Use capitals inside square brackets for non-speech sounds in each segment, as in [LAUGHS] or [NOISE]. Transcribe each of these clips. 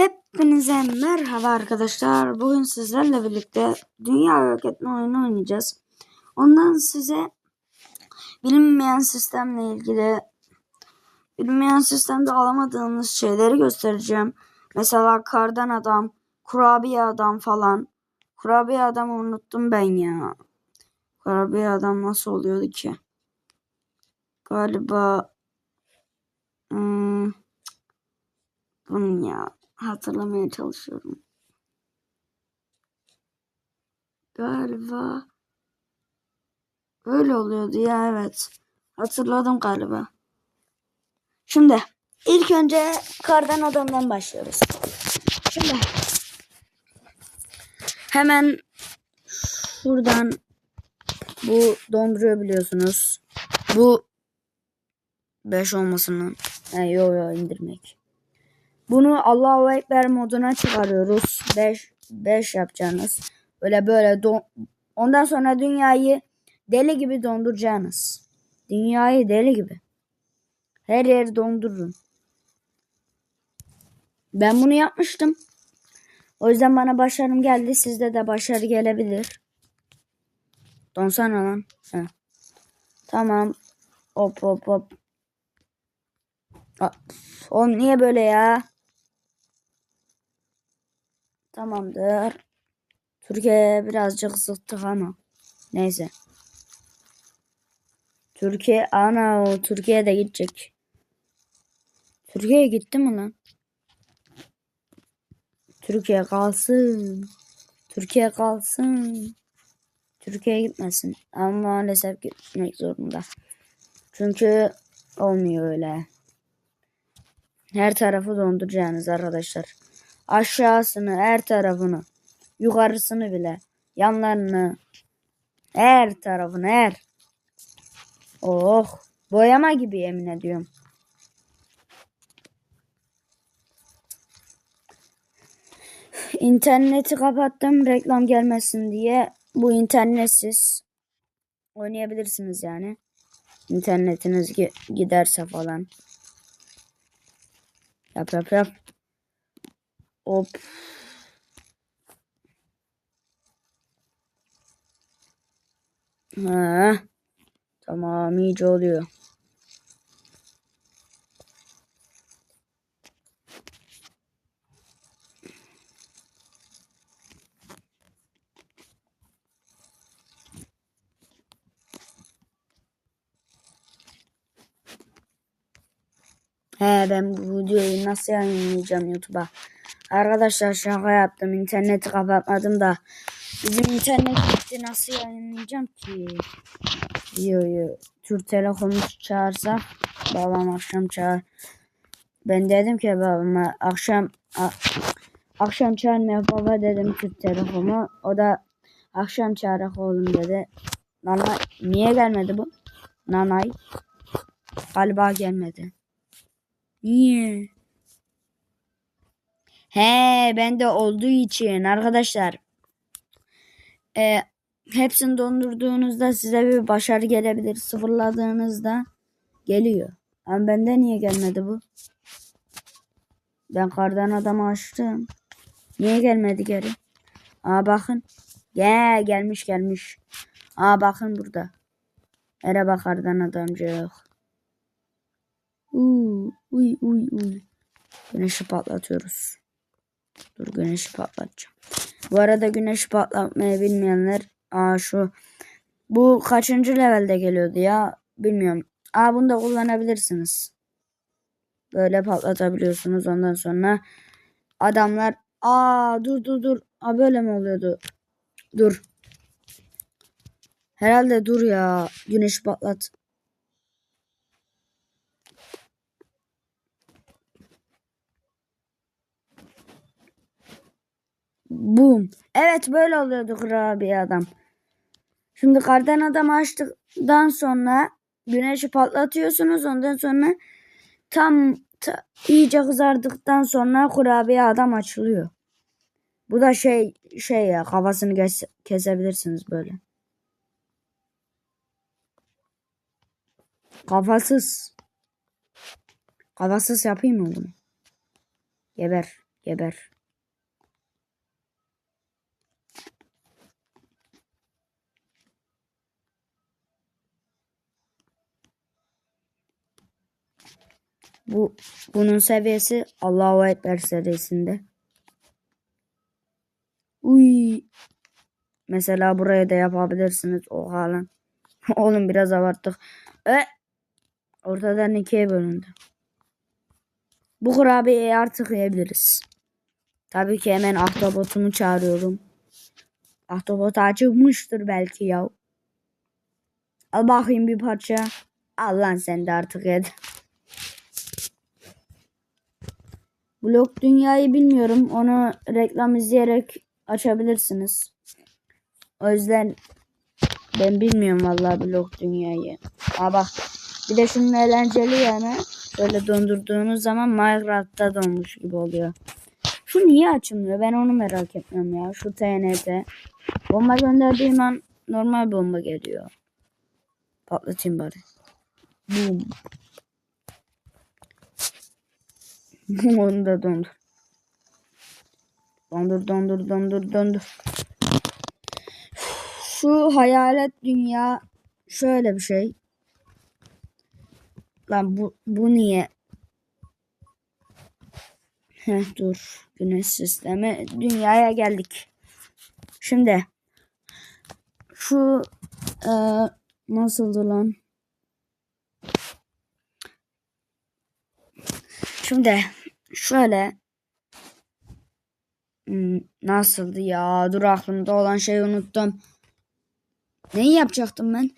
Hepinize merhaba arkadaşlar. Bugün sizlerle birlikte dünya yok oyunu oynayacağız. Ondan size bilinmeyen sistemle ilgili bilinmeyen sistemde alamadığınız şeyleri göstereceğim. Mesela kardan adam, kurabiye adam falan. Kurabiye adamı unuttum ben ya. Kurabiye adam nasıl oluyordu ki? Galiba hmm, bunun ya hatırlamaya çalışıyorum. Galiba öyle oluyordu ya evet. Hatırladım galiba. Şimdi ilk önce kardan adamdan başlıyoruz. Şimdi hemen şuradan bu donduruyor biliyorsunuz. Bu 5 olmasının. He, yo yo indirmek. Bunu Allahu Ekber moduna çıkarıyoruz. 5 5 yapacağınız. Böyle böyle ondan sonra dünyayı deli gibi donduracaksınız. Dünyayı deli gibi. Her yeri dondurun. Ben bunu yapmıştım. O yüzden bana başarım geldi. Sizde de başarı gelebilir. Donsana lan. Heh. Tamam. Hop hop hop. Aa, Oğlum niye böyle ya? Tamamdır. Türkiye birazcık zıttık ama. Neyse. Türkiye ana o Türkiye de gidecek. Türkiye'ye gitti mi lan? Türkiye kalsın. Türkiye kalsın. Türkiye gitmesin. Ama maalesef gitmek zorunda. Çünkü olmuyor öyle. Her tarafı donduracaksınız arkadaşlar. Aşağısını, her tarafını, yukarısını bile, yanlarını, her tarafını, her. Oh, boyama gibi yemin ediyorum. İnterneti kapattım reklam gelmesin diye. Bu internetsiz oynayabilirsiniz yani. İnternetiniz gi- giderse falan. Yap yap yap. Hop. Ha. Tamam iyice oluyor. He ben bu videoyu nasıl yayınlayacağım YouTube'a? Arkadaşlar şaka yaptım. İnterneti kapatmadım da. Bizim internet gitti. Nasıl yayınlayacağım ki? Yo. Türk Telekom'u çağırsak babam akşam çağır. Ben dedim ki babama akşam akşam çağırmıyor baba dedim Türk Telekom'u. O da akşam çağırak oğlum dedi. Nanay niye gelmedi bu? Nanay galiba gelmedi. Niye? He bende olduğu için arkadaşlar. E, hepsini dondurduğunuzda size bir başarı gelebilir. Sıfırladığınızda geliyor. Ama bende niye gelmedi bu? Ben kardan adamı açtım. Niye gelmedi geri? Aa bakın. Gel gelmiş gelmiş. Aa bakın burada. Merhaba kardan adamcık. Uy uy uy. Güneşi patlatıyoruz. Dur güneşi patlatacağım. Bu arada güneşi patlatmayı bilmeyenler aa şu bu kaçıncı levelde geliyordu ya bilmiyorum. Aa bunu da kullanabilirsiniz. Böyle patlatabiliyorsunuz ondan sonra adamlar aa dur dur dur. Aa böyle mi oluyordu? Dur. Herhalde dur ya. Güneşi patlat. Boom. Evet böyle oluyordu kurabiye adam. Şimdi kardan adam açtıktan sonra güneşi patlatıyorsunuz. Ondan sonra tam ta- iyice kızardıktan sonra kurabiye adam açılıyor. Bu da şey şey ya kafasını kes- kesebilirsiniz böyle. Kafasız. Kafasız yapayım mı bunu? Geber. Geber. Bu bunun seviyesi Allahu Ekber seviyesinde. Uy. Mesela buraya da yapabilirsiniz. Oha lan. [LAUGHS] Oğlum biraz abarttık. E ortadan ikiye bölündü. Bu kurabiyeyi artık yiyebiliriz. Tabii ki hemen ahtapotumu çağırıyorum. Ahtapot acıkmıştır belki ya. Al bakayım bir parça. Al lan sen de artık yedi. Blok dünyayı bilmiyorum. Onu reklam izleyerek açabilirsiniz. O yüzden ben bilmiyorum vallahi blok dünyayı. Aa bak bir de şunun eğlenceli yanı böyle dondurduğunuz zaman Minecraft'ta donmuş gibi oluyor. Şu niye açılmıyor? Ben onu merak etmiyorum ya. Şu TNT. Bomba gönderdiğim an normal bomba geliyor. Patlatayım bari. Boom. [LAUGHS] Onu da dondur. Dondur dondur dondur dondur. Şu hayalet dünya şöyle bir şey. Lan bu, bu niye? Heh, dur. Güneş sistemi. Dünyaya geldik. Şimdi şu e, nasıldı lan? Şimdi şöyle Hmm, nasıldı ya? Dur aklımda olan şeyi unuttum. Neyi yapacaktım ben?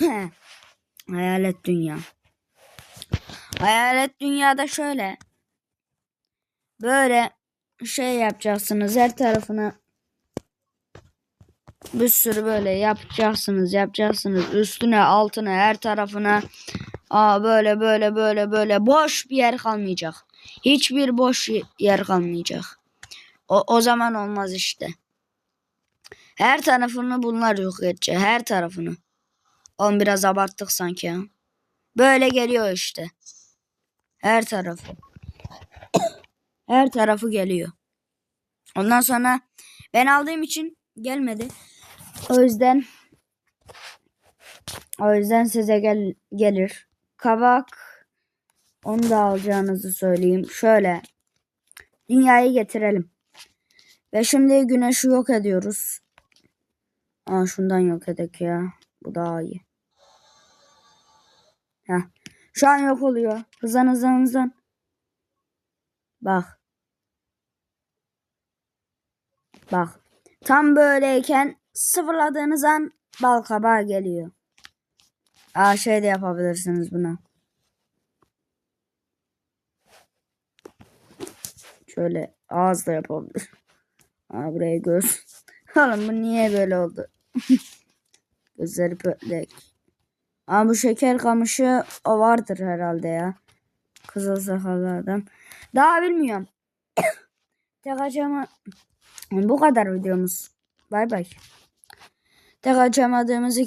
[COUGHS] Hayalet dünya. Hayalet dünyada şöyle. Böyle şey yapacaksınız her tarafına bir sürü böyle yapacaksınız yapacaksınız üstüne altına her tarafına aa böyle böyle böyle böyle boş bir yer kalmayacak. Hiçbir boş yer kalmayacak. O, o zaman olmaz işte. Her tarafını bunlar yok edecek. Her tarafını. Oğlum biraz abarttık sanki ya. Böyle geliyor işte. Her tarafı. [COUGHS] Her tarafı geliyor. Ondan sonra ben aldığım için gelmedi. O yüzden o yüzden size gel, gelir. Kabak onu da alacağınızı söyleyeyim. Şöyle dünyayı getirelim. Ve şimdi güneşi yok ediyoruz. Aa şundan yok edek ya. Bu daha iyi. Heh. Şu an yok oluyor. Hızlan hızlan hızlan. Bak. Bak. Tam böyleyken sıfırladığınız an bal geliyor. Aa şey de yapabilirsiniz buna. Şöyle ağızla yapabilir. Aa buraya göz. [LAUGHS] Oğlum bu niye böyle oldu? [LAUGHS] Gözleri pötlek. Aa bu şeker kamışı o vardır herhalde ya. Kızıl sakallı adam. Daha bilmiyorum. [COUGHS] Tek açama... Bu kadar videomuz. Bay bay. Tek açamadığımız iki